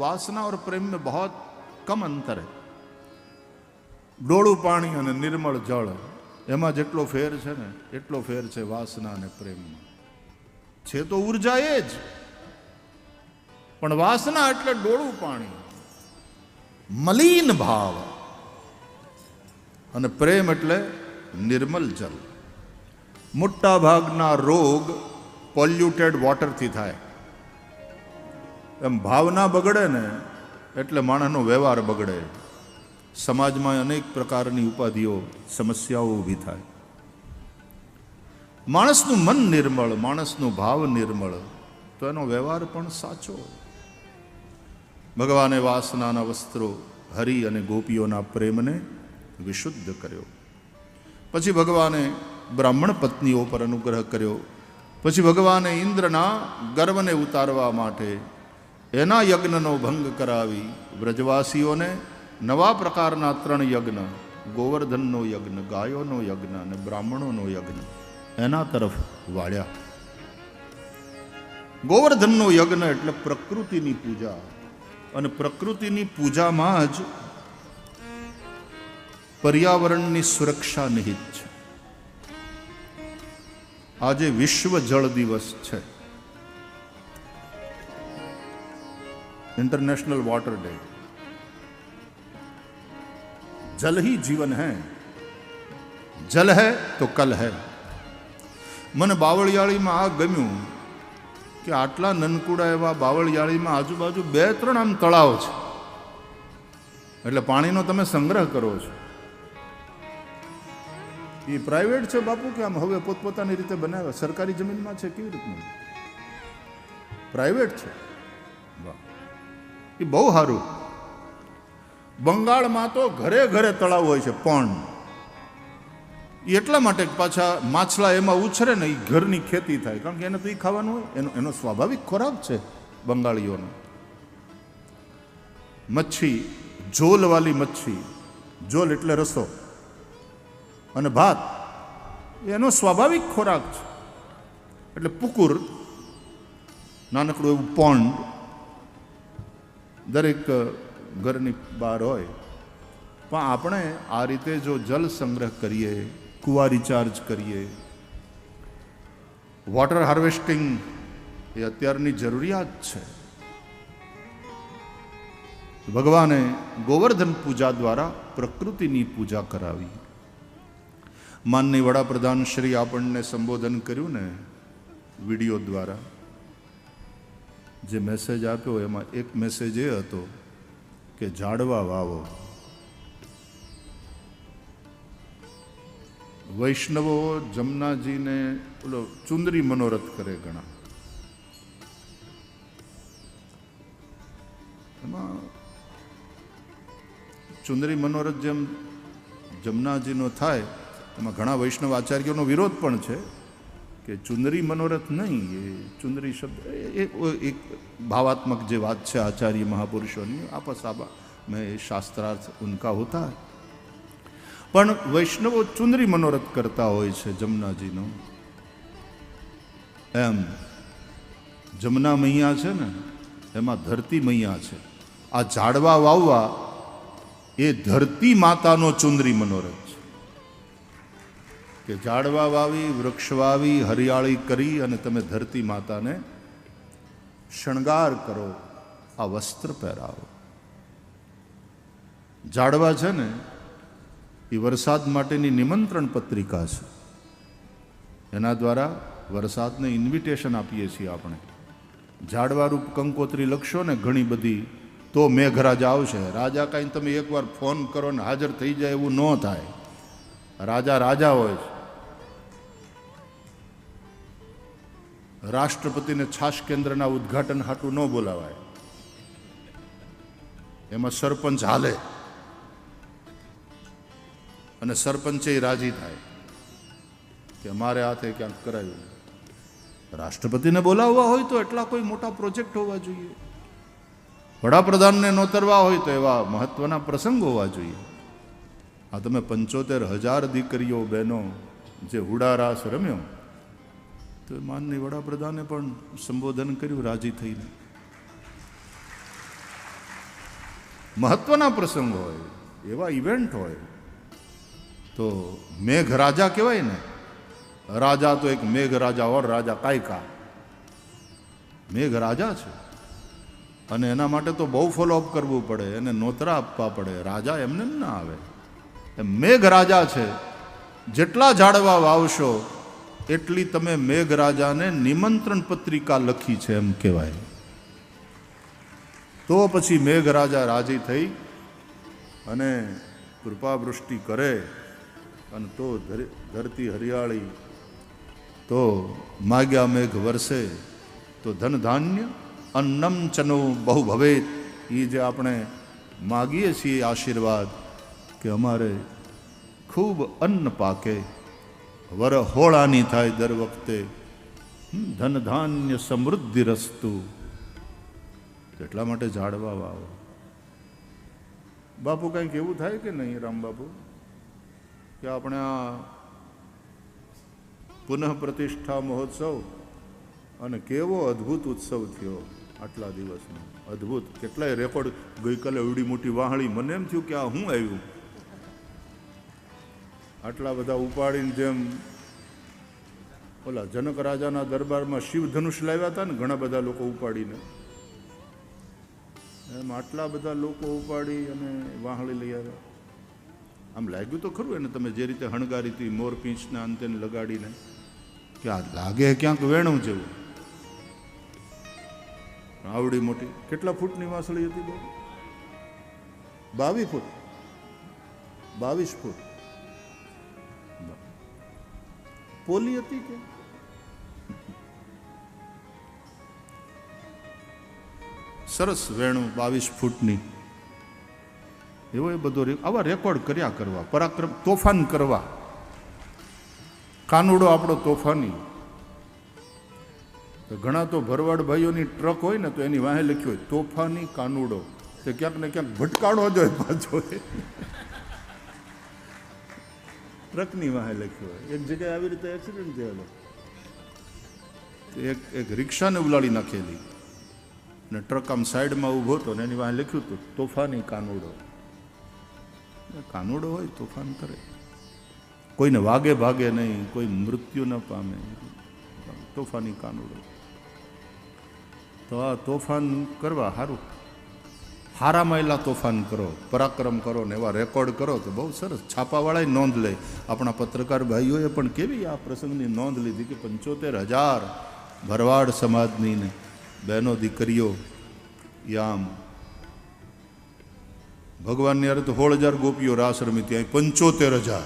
वासना और प्रेम में बहुत कम अंतर है ડોળું પાણી અને નિર્મળ જળ એમાં જેટલો ફેર છે ને એટલો ફેર છે વાસના અને પ્રેમમાં છે તો ઉર્જા એ જ પણ વાસના એટલે ડોળું પાણી મલિન ભાવ અને પ્રેમ એટલે નિર્મલ જલ મોટા ભાગના રોગ પોલ્યુટેડ વોટરથી થાય એમ ભાવના બગડે ને એટલે માણસનો વ્યવહાર બગડે. સમાજમાં અનેક પ્રકારની ઉપાધિઓ, સમસ્યાઓ ઊભી થાય. માણસનું મન નિર્મળ, માણસનું ભાવ નિર્મળ, તો એનો વ્યવહાર પણ સાચો. ભગવાને વાસનાના વસ્ત્રો, હરિ અને ગોપીઓના પ્રેમને વિશુદ્ધ કર્યો. પછી ભગવાને બ્રાહ્મણ પત્નીઓ પર અનુગ્રહ કર્યો. પછી ભગવાને ઇન્દ્રના ગર્વને ઉતારવા માટે એના યજ્ઞનો ભંગ કરાવી વ્રજવાસીઓને નવા પ્રકારના ત્રણ યજ્ઞ, ગોવર્ધનનો યજ્ઞ, ગાયોનો યજ્ઞ અને બ્રાહ્મણોનો યજ્ઞ એના તરફ વાળ્યા. ગોવર્ધનનો યજ્ઞ એટલે પ્રકૃતિની પૂજા અને પ્રકૃતિની પૂજામાં જ પર્યાવરણની સુરક્ષા નિહિત છે. આજે વિશ્વ જળ દિવસ છે. इंटरनेशनल वाटर डे जल ही जीवन है जल है તો કલ હૈ મને બાવળિયાળીમાં આ ગમ્યું કે આટલા નનકુડા એવા બાવળિયાળીમાં આજુબાજુ બે ત્રણ આમ તળાવ છે એટલે પાણીનો તમે સંગ્રહ કરો છો એ પ્રાઇવેટ છે બાપુ કે આમ હવે પોતપોતાની રીતે બનાવ્યા સરકારી જમીનમાં છે કેવી રીતનું પ્રાઇવેટ છે વાહ એ બહુ સારું. બંગાળમાં તો ઘરે ઘરે તળાવ હોય છે, પણ એટલા માટે પાછા માછલા એમાં ઉછરે ને એ ઘરની ખેતી થાય. કારણ કે એને તો એ ખાવાનું હોય, એનો એનો સ્વાભાવિક ખોરાક છે બંગાળીઓનો. મચ્છી જોલવાળી મચ્છી જોલ એટલે રસો અને ભાત, એનો સ્વાભાવિક ખોરાક છે. એટલે પુકુર, નાનકડું એવું પોન્ડ દરેક ઘરની બહાર હોય. પણ આપણે આ રીતે જો જલ સંગ્રહ કરીએ, કુવા રિચાર્જ કરીએ વોટર હાર્વેસ્ટિંગ એ અત્યારની જરૂરિયાત છે. ભગવાને ગોવર્ધન પૂજા દ્વારા પ્રકૃતિની પૂજા કરાવી. માનની વડાપ્રધાન શ્રી આપણને સંબોધન કર્યું ને વીડિયો દ્વારા. જે મેસેજ આપ્યો એમાં એક મેસેજ એ હતો કે ઝાડવા વાવો. વૈષ્ણવો જમનાજીને ઓલો ચુંદરી મનોરથ કરે ઘણા. એમાં ચુંદરી મનોરથ જેમ જમનાજીનો થાય, એમાં ઘણા વૈષ્ણવ આચાર્યોનો વિરોધ પણ છે. કે ચુંદરી મનોરથ નહીં, એ ચુંદરી શબ્દ, એ એક ભાવાત્મક જે વાત છે આચાર્ય મહાપુરુષોની આપસ આબા મેં શાસ્ત્રાર્થ ઉનકા હોતા પણ વૈષ્ણવો ચુંદરી મનોરથ કરતા હોય છે જમનાજીનો. એમ, જમના મૈયા છે ને, એમાં ધરતી મૈયા છે. આ ઝાડવા વાવવા એ ધરતી માતાનો ચુંદરી મનોરથ. કે ઝાડવા વાવી, વૃક્ષ વાવી, હરિયાળી કરી અને તમે ધરતી માતાને શણગાર કરો, આ વસ્ત્ર પહેરાવો. ઝાડવા છે ને, એ વરસાદ માટેની નિમંત્રણ પત્રિકા છે. એના દ્વારા વરસાદને ઇન્વિટેશન આપીએ છીએ આપણે. ઝાડવારૂપ કંકોત્રી લખશો ને ઘણી બધી, તો મેઘરાજા આવશે. રાજા કાંઈ તમે એકવાર ફોન કરો ને હાજર થઈ જાય એવું ન થાય. રાજા રાજા હોય છે. રાષ્ટ્રપતિને છાશ કેન્દ્રના ઉદ્ઘાટન હાટું ન બોલાવાય. એમાં સરપંચ હાલે. અને સરપંચે રાજી થાય કે અમારે હાથે ક્યાંક કરાયું. રાષ્ટ્રપતિને બોલાવવા હોય તો એટલા કોઈ મોટા પ્રોજેક્ટ હોવા જોઈએ. વડાપ્રધાનને નોતરવા હોય તો એવા મહત્વના પ્રસંગ હોવા જોઈએ. આ તમે પંચોતેર હજાર દીકરીઓ બહેનો જે હુડારાસ રમ્યો તો માનની વડાપ્રધાને પણ સંબોધન કર્યું, રાજી થઈને. મહત્વના પ્રસંગ હોય, એવા ઇવેન્ટ હોય, તો મેઘ રાજા કહેવાય ને, રાજા તો એક મેઘ રાજા ઓર રાજા કાયકા. મેઘ રાજા છે. અને એના માટે તો બહુ ફોલોઅપ કરવું પડે, એને નોતરા આપવા પડે, રાજા એમને ના આવે. મેઘ રાજા છે. જેટલા ઝાડવા વાવશો એટલી તમે મેઘરાજાને નિમંત્રણ પત્રિકા લખી છે એમ કહેવાય. તો પછી મેઘરાજા રાજી થઈ અને કૃપાવૃષ્ટિ કરે અને તો ધરતી હરિયાળી. તો માગ્યા મેઘ વરસે, તો ધન ધાન્ય અન્નમ ચનો બહુ ભવેત. એ જે આપણે માગીએ છીએ આશીર્વાદ કે અમારે ખૂબ અન્ન પાકે. વર હોળાની થાય દર વખતે. ધન ધાન્ય સમૃદ્ધિ રસ્તુ. એટલા માટે ઝાડવા વાવો. બાપુ કંઈક એવું થાય કે નહીં, રામ બાપુ? કે આપણે આ પુનઃ પ્રતિષ્ઠા મહોત્સવ અને કેવો અદ્ભુત ઉત્સવ થયો આટલા દિવસનો. અદ્ભુત. કેટલાય રેકોર્ડ ગઈકાલે એવડી મોટી વાહળી. મને એમ થયું કે આ હું આવ્યું? આટલા બધા ઉપાડીને જેમ ઓલા જનક રાજાના દરબારમાં શિવ ધનુષ લાવ્યા હતા ને ઘણા બધા લોકો ઉપાડીને. એમ આટલા બધા લોકો ઉપાડી અને વાહળી લઈ આવ્યા. આમ લાગ્યું તો ખરું એને તમે જે રીતે હણગારી હતી મોર પીંછના અંતે લગાડીને. કે આ લાગે ક્યાંક વેણું જેવું. આવડી મોટી. કેટલા ફૂટની વાસળી હતી બાવીસ ફૂટ. બાવીસ ફૂટ. પોલી હતી કે? સરસ વેણું બાવીસ ફૂટની. એવો એ બધો આવા રેકોર્ડ કર્યા કરવા, પરાક્રમ તોફાન કરવા. કાનુડો આપણો તોફાની. ઘણા તો ભરવાડ ભાઈઓની ટ્રક હોય ને તો એની વાહે લખ્યું હોય, તોફાની કાનુડો. તે ક્યાંક ને ક્યાંક ભટકાડો જોઈએ પાછો ટ્રકની વાહે લખ્યું હોય. એક જગ્યાએ આવી રીતે એક્સિડન્ટ થયેલો. એક એક રિક્ષાને ઉલાડી નાખેલી. ને ટ્રક આમ સાઈડમાં ઊભો હતો ને એની વાહે લખ્યું હતું, તોફાની કાનુડો. કાનુડો હોય તોફાન કરે. કોઈને વાગે ભાગે નહીં, કોઈ મૃત્યુ ન પામે. તોફાની કાનુડો. તો આ તોફાન કરવા સારું હારા મહિલા તોફાન કરો, પરાક્રમ કરો ને એવા રેકોર્ડ કરો તો બહુ સરસ. છાપાવાળાએ નોંધ લે. આપણા પત્રકાર ભાઈઓએ પણ કેવી આ પ્રસંગની નોંધ લીધી કે પંચોતેર હજાર ભરવાડ સમાજની ને બહેનો દીકરીઓ યામ. ભગવાનની અરે તો સોળ હજાર ગોપીઓ રાસ રમી ત્યાં. પંચોતેર હજાર.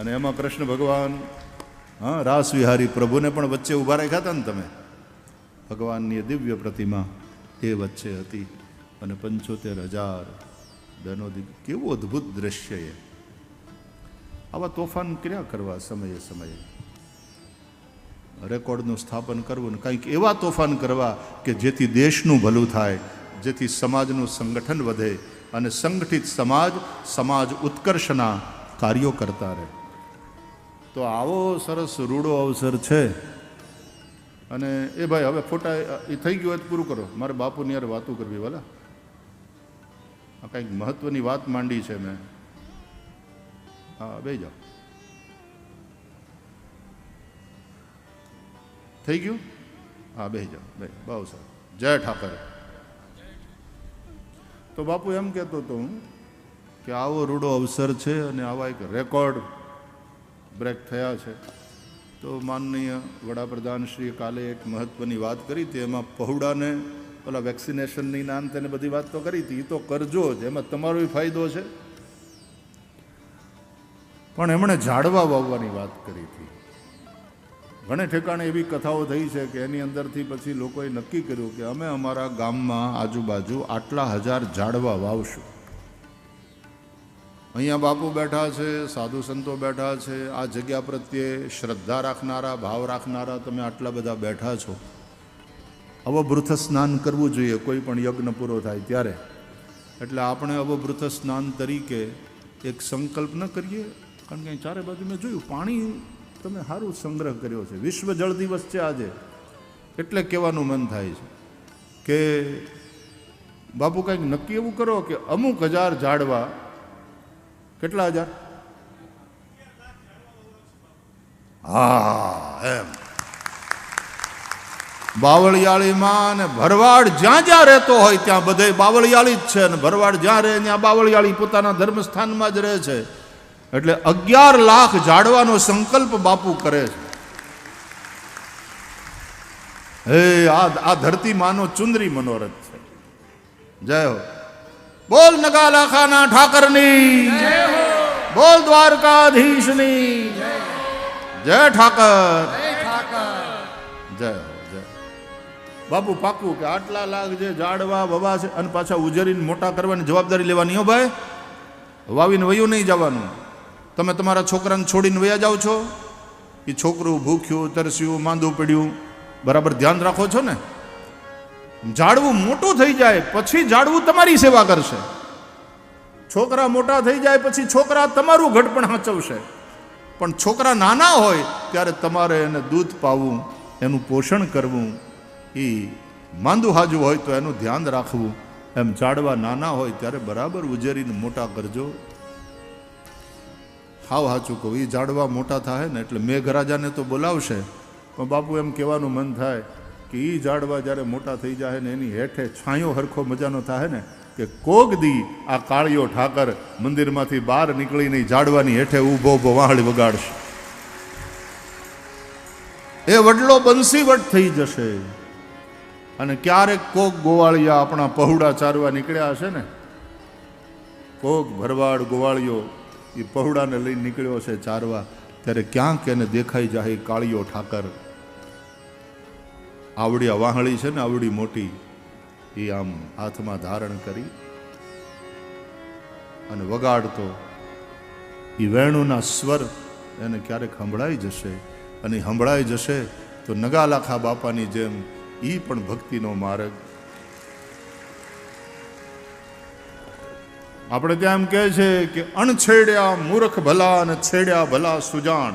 અને એમાં કૃષ્ણ ભગવાન, હા, રાસ વિહારી પ્રભુને પણ વચ્ચે ઊભા રાખ્યા હતા ને તમે? ભગવાનની દિવ્ય પ્રતિમા. એ વચ્ચે હતી અને પંચોતેર હજાર બહેનો કેવું અદ્ભુત દ્રશ્ય એ. આવા તોફાન ક્રિયા કરવા સમયે સમયે. રેકોર્ડનું સ્થાપન કરવું ને કંઈક એવા તોફાન કરવા કે જેથી દેશનું ભલું થાય, જેથી સમાજનું સંગઠન વધે અને સંગઠિત સમાજ સમાજ ઉત્કર્ષના કાર્યો કરતા રહે. તો આવો સરસ રૂડો અવસર છે. અને એ ભાઈ, હવે ફોટા, એ થઈ ગયું હોય પૂરું કરો. મારે બાપુની યાર વાતું કરવી ભલા આ કંઈક મહત્વની વાત માંડી છે મેં. હા, બે જાઓ. થઈ ગયું? હા, બે જાઓ, બે. બહુ સારું જય ઠાકર. તો બાપુ એમ કહેતો હતો હું કે આવો રૂડો અવસર છે અને આવા એક રેકોર્ડ બ્રેક થયા છે. તો માનનીય વડાપ્રધાનશ્રીએ કાલે એક મહત્ત્વની વાત કરી હતી. એમાં પહોડાને પેલા વેક્સિનેશનની નામ તેને બધી વાત તો કરી હતી. એ તો કરજો જ. એમાં તમારો ફાયદો છે. પણ એમણે ઝાડવા વાવવાની વાત કરી હતી. ઘણે ઠેકાણે એવી કથાઓ થઈ છે કે એની અંદરથી પછી લોકોએ નક્કી કર્યું કે અમે અમારા ગામમાં આજુબાજુ આટલા હજાર ઝાડવા વાવશું. અહીંયા બાપુ બેઠા છે, સાધુ સંતો બેઠા છે, આ જગ્યા પ્રત્યે શ્રદ્ધા રાખનારા, ભાવ રાખનારા તમે આટલા બધા બેઠા છો. અવભૃથ સ્નાન કરવું જોઈએ, કોઈ પણ યજ્ઞ પૂરો થાય ત્યારે. એટલે આપણે અવભૃથ સ્નાન તરીકે એક સંકલ્પ ન કરીએ, કારણ કે ચારે બાજુ મેં જોયું, પાણી તમે સારું સંગ્રહ કર્યો છે. વિશ્વ જળ દિવસ છે આજે. એટલે કહેવાનું મન થાય છે કે બાપુ કંઈક નક્કી એવું કરો કે અમુક હજાર ઝાડવા કેટલા હજાર? હા, એમ. બાવળિયાળીમાં ને ભરવાડ જ્યાં જ્યાં રહેતો હોય ત્યાં બધે બાવળિયાળી જ છે અને ભરવાડ જ્યાં રહે ત્યાં બાવળિયાળી પોતાના ધર્મસ્થાનમાં જ રહે છે. એટલે અગિયાર લાખ જાડવાનો સંકલ્પ બાપુ કરે છે. હે, આ આ ધરતી માનો ચુંદરી મનોરથ છે. જય હો. બોલ નગાલાખાના ઠાકરની. બોલ દ્વારકાધીશની. જય ઠાકર. જય જય. બાપુ પાકું કે આટલા લાખ જે ઝાડવા વવા છે અને પાછા ઉજરીને મોટા કરવાની જવાબદારી લેવાની હો ભાઈ? વાવીને વયું નહીં જવાનું. તમે તમારા છોકરાને છોડીને વયા જાઓ છો? એ છોકરું ભૂખ્યું, તરસ્યું, માંદું પડ્યું. બરાબર ધ્યાન રાખો છો ને? ઝાડવું મોટું થઈ જાય, પછી ઝાડવું તમારી સેવા કરશે. છોકરા મોટા થઈ જાય, પછી છોકરા તમારું ઘડપણ સાચવશે પણ છોકરા નાના હોય, ત્યારે તમારે એને દૂધ પાવું, એનું પોષણ કરવું, એ માંદું હાજુ હોય તો એનું ધ્યાન રાખવું. એમ ઝાડવા નાના હોય ત્યારે બરાબર ઉજેરીને મોટા કરજો. હાવ હાચું કહું એ ઝાડવા મોટા થાય ને એટલે મેઘરાજાને તો બોલાવશે. પણ બાપુ એમ કહેવાનું મન થાય કે એ ઝાડવા જ્યારે મોટા થઈ જાય ને એની હેઠે છાંયો હરખો મજાનો થાય ને, કે કોક દી આ કાળિયો ઠાકર મંદિરમાંથી બહાર નીકળીને ઝાડવાની હેઠે ઊભો ઊભો વાહળી વગાડશે. એ વડલો બંસીવટ થઈ જશે. અને ક્યારેક કોક ગોવાળિયા આપણા પહુડા ચારવા નીકળ્યા હશે ને કોક ભરવાડ ગોવાળિયો એ પહુડાને લઈને નીકળ્યો છે ચારવા, ત્યારે ક્યાંક એને દેખાઈ જાય કાળિયો ઠાકર. આવડી અવાહળી છે ને, આવડી મોટી, એ આમ હાથમાં ધારણ કરી અને વગાડતો. એ વેણુના સ્વર એને ક્યારેક સંભળાઈ જશે અને સંભળાઈ જશે તો નગાલાખા બાપાની જેમ એ પણ ભક્તિનો માર્ગ. આપણે ત્યાં એમ કહે છે કે અણછેડ્યા મૂર્ખ ભલા અને છેડ્યા ભલા સુજાણ.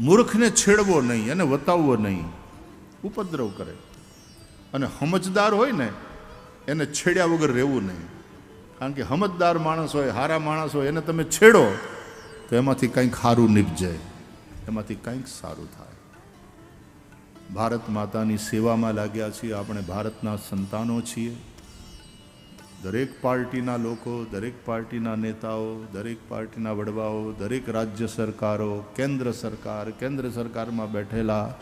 મૂર્ખને છેડવો નહીં, એને વતાવવો નહીં. ઉપદ્રવ કરે. અને સમજદાર હોય ને, એને છેડ્યા વગર રહેવું નહીં. કારણ કે સમજદાર માણસ હોય, હારા માણસ હોય, એને તમે છેડો, તો એમાંથી કંઈક સારું નીપજે. એમાંથી કંઈક સારું થાય. ભારત માતાની સેવામાં લાગ્યા છીએ આપણે, ભારતના સંતાનો છીએ. દરેક પાર્ટીના લોકો, દરેક પાર્ટીના નેતાઓ, દરેક પાર્ટીના વડવાઓ, દરેક રાજ્ય સરકારો, કેન્દ્ર સરકાર, કેન્દ્ર સરકારમાં બેઠેલા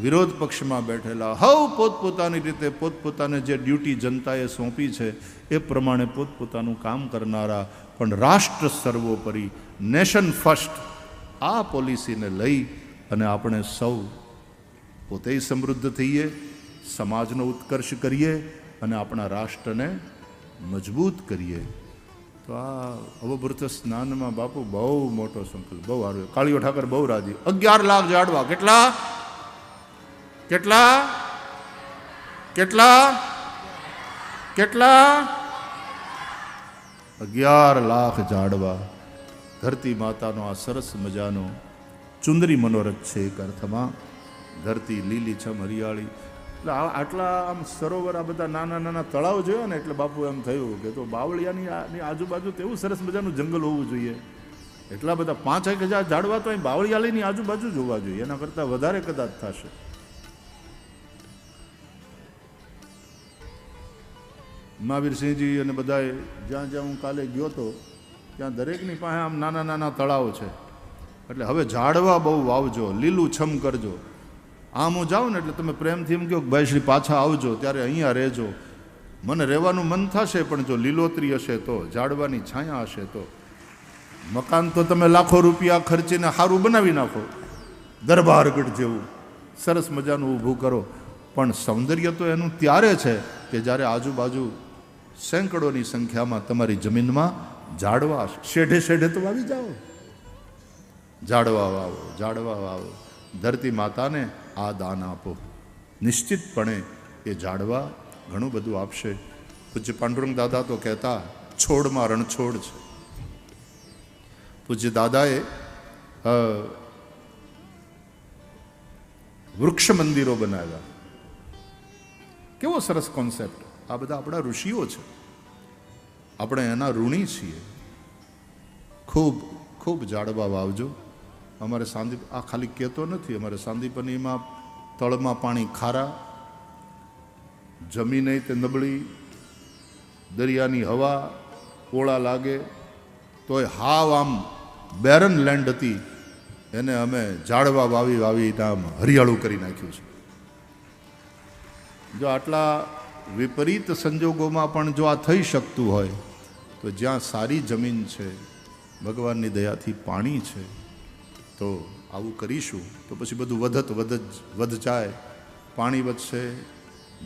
વિરોધ પક્ષમાં બેઠેલા, હવ પોતપોતાની રીતે પોતપોતાને જે ડ્યુટી જનતાએ સોંપી છે, એ પ્રમાણે પોતપોતાનું કામ કરનારા પણ રાષ્ટ્ર સર્વોપરી, નેશન ફર્સ્ટ, આ પોલિસીને લઈ અને આપણે સૌ પોતે સમૃદ્ધ થઈએ, સમાજનો ઉત્કર્ષ કરીએ અને આપણા રાષ્ટ્રને મજબૂત કરીએ. તો આ અવભૃત સ્નાનમાં બાપુ બહુ મોટો સંકલ્પ, બહુ સારું. કાળીઓ ઠાકર બહુ રાજી. અગિયાર લાખ જાડવા. કેટલા? કેટલા? કેટલા? કેટલા? અગિયાર લાખ ઝાડવા ધરતી માતાનો આ સરસ મજાનો ચુંદરી મનોરથ છે એક અર્થમાં. ધરતી લીલી, છમ હરિયાળી. એટલે આટલા આમ સરોવર, આ બધા નાના નાના તળાવ જોયા ને એટલે બાપુ એમ થયું કે તો બાવળિયાની આજુબાજુ તો એવું સરસ મજાનું જંગલ હોવું જોઈએ. એટલા બધા પાંચ, એક હજાર ઝાડવા તો અહીં બાવળિયાળીની આજુબાજુ જોવા જોઈએ. એના કરતાં વધારે કદાચ થશે. મહાવીરસિંહજી અને બધાએ જ્યાં જ્યાં હું કાલે ગયો હતો ત્યાં દરેકની પાસે આમ નાના નાના તળાવ છે. એટલે હવે ઝાડવા બહુ વાવજો, લીલું છમ કરજો. આમ હું જાઉં ને એટલે તમે પ્રેમથી એમ કહો કે ભાઈ શ્રી પાછા આવજો, ત્યારે અહીંયા રહેજો. મને રહેવાનું મન થશે, પણ જો લીલોતરી હશે તો, ઝાડવાની છાયા હશે તો. મકાન તો તમે લાખો રૂપિયા ખર્ચીને સારું બનાવી નાખો. દરબારગઢ જેવું. સરસ મજાનું ઊભું કરો. પણ સૌંદર્ય તો એનું ત્યારે છે કે જ્યારે આજુબાજુ સેંકડોની સંખ્યામાં તમારી જમીનમાં ઝાડવા શેઢે શેઢે તો વાવી જાઓ. ઝાડવા વાવો ઝાડવા વાવો. ધરતી માતાને આ દાન આપો. નિશ્ચિતપણે એ ઝાડવા ઘણું બધું આપશે. પૂજ્ય પાંડુરંગ દાદા તો કહેતા, છોડમાં રણછોડ છે. પૂજ્ય દાદાએ વૃક્ષ મંદિરો બનાવ્યા. કેવો સરસ કોન્સેપ્ટ આ બધા આપણા ઋષિઓ છે. આપણે એના ઋણી છીએ. ખૂબ ખૂબ જાડવા વાવજો. અમારે સાંદી આ ખાલી કહેતો નથી, અમારે સાંદીપનીમાં તળમાં પાણી ખારા, જમીને તે નબળી, દરિયાની હવા ઓળા લાગે, તોય હાવ આમ બેરન લેન્ડ હતી. એને અમે જાળવા વાવી વાવી આમ હરિયાળું કરી નાખ્યું છે. જો આટલા વિપરીત સંજોગોમાં પણ જો આ થઈ શકતું હોય, તો જ્યાં સારી જમીન છે, ભગવાનની દયાથી પાણી છે, તો આવું કરીશું, તો પછી બધું વધત વધ વધ જાય પાણી વધશે